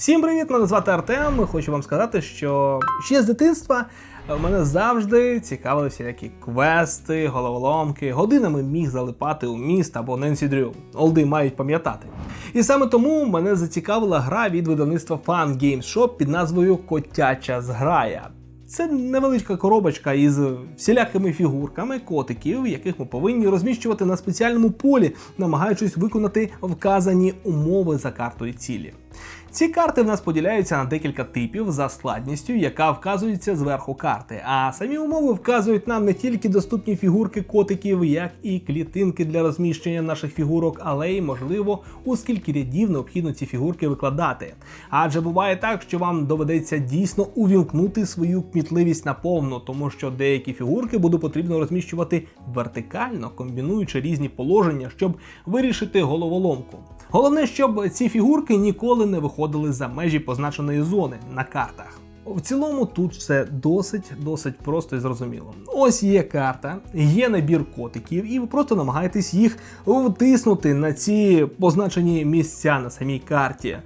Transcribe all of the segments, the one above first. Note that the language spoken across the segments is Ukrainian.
Всім привіт! Мене звати Артем. Хочу вам сказати, що ще з дитинства мене завжди цікавили всілякі квести, головоломки. Годинами міг залипати у міст або Ненсі Дрю. Олди мають пам'ятати. І саме тому мене зацікавила гра від видавництва Fun Games Shop під назвою Котяча зграя. Це невеличка коробочка із всілякими фігурками котиків, яких ми повинні розміщувати на спеціальному полі, намагаючись виконати вказані умови за картою цілі. Ці карти в нас поділяються на декілька типів за складністю, яка вказується зверху карти. А самі умови вказують нам не тільки доступні фігурки котиків, як і клітинки для розміщення наших фігурок, але й можливо у скільки рядів необхідно ці фігурки викладати. Адже буває так, що вам доведеться дійсно увімкнути свою кмітливість наповну, тому що деякі фігурки буде потрібно розміщувати вертикально, комбінуючи різні положення, щоб вирішити головоломку. Головне, щоб ці фігурки ніколи не виходили за межі позначеної зони на картах. В цілому тут все досить досить просто і зрозуміло. Ось є карта, є набір котиків, і ви просто намагаєтесь їх втиснути на ці позначені місця на самій карті.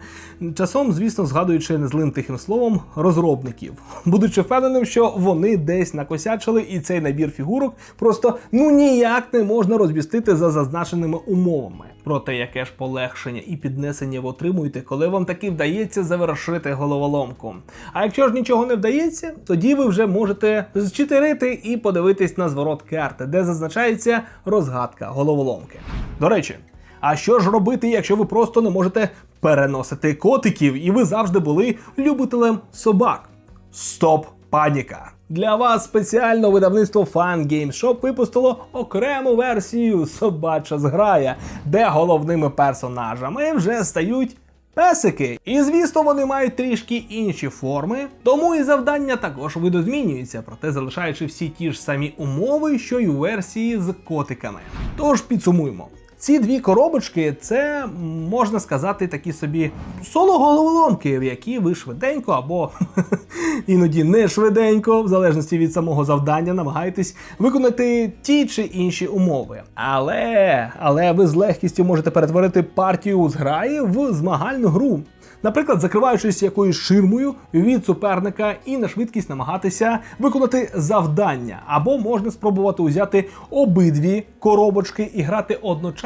Часом, звісно, згадуючи незлим тихим словом розробників, будучи впевненим, що вони десь накосячили, і цей набір фігурок просто ну ніяк не можна розмістити за зазначеними умовами. Проте яке ж полегшення і піднесення ви отримуєте, коли вам таки вдається завершити головоломку. А якщо ж нічого не вдається, тоді ви вже можете зчитерити і подивитись на зворот карти, де зазначається розгадка головоломки. До речі, а що ж робити, якщо ви просто не можете переносити котиків, і ви завжди були любителем собак? Стоп, паніка! Для вас спеціально видавництво Fun Game Shop випустило окрему версію Собача зграя, де головними персонажами вже стають песики. І звісно, вони мають трішки інші форми, тому і завдання також видозмінюються, проте залишаючи всі ті ж самі умови, що й у версії з котиками. Тож підсумуємо. Ці дві коробочки це можна сказати такі собі соло-головоломки, в які ви швиденько або іноді не швиденько, в залежності від самого завдання, намагаєтесь виконати ті чи інші умови. Але, але ви з легкістю можете перетворити партію з граї в змагальну гру. Наприклад, закриваючись якоюсь ширмою від суперника і на швидкість намагатися виконати завдання, або можна спробувати узяти обидві коробочки і грати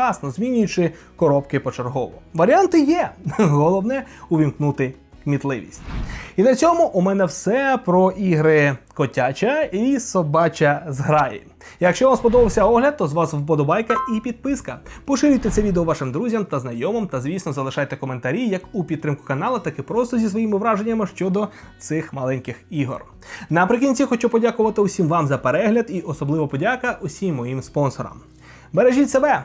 одночасно, змінюючи коробки почергово. Варіанти є. Головне увімкнути кмітливість. І на цьому у мене все про ігри котяча і собача зграї. Якщо вам сподобався огляд, то з вас вподобайка і підписка. Поширюйте це відео вашим друзям та знайомим, та звісно залишайте коментарі як у підтримку каналу, так і просто зі своїми враженнями щодо цих маленьких ігор. Наприкінці хочу подякувати усім вам за перегляд і особливо подяка усім моїм спонсорам. Бережіть себе,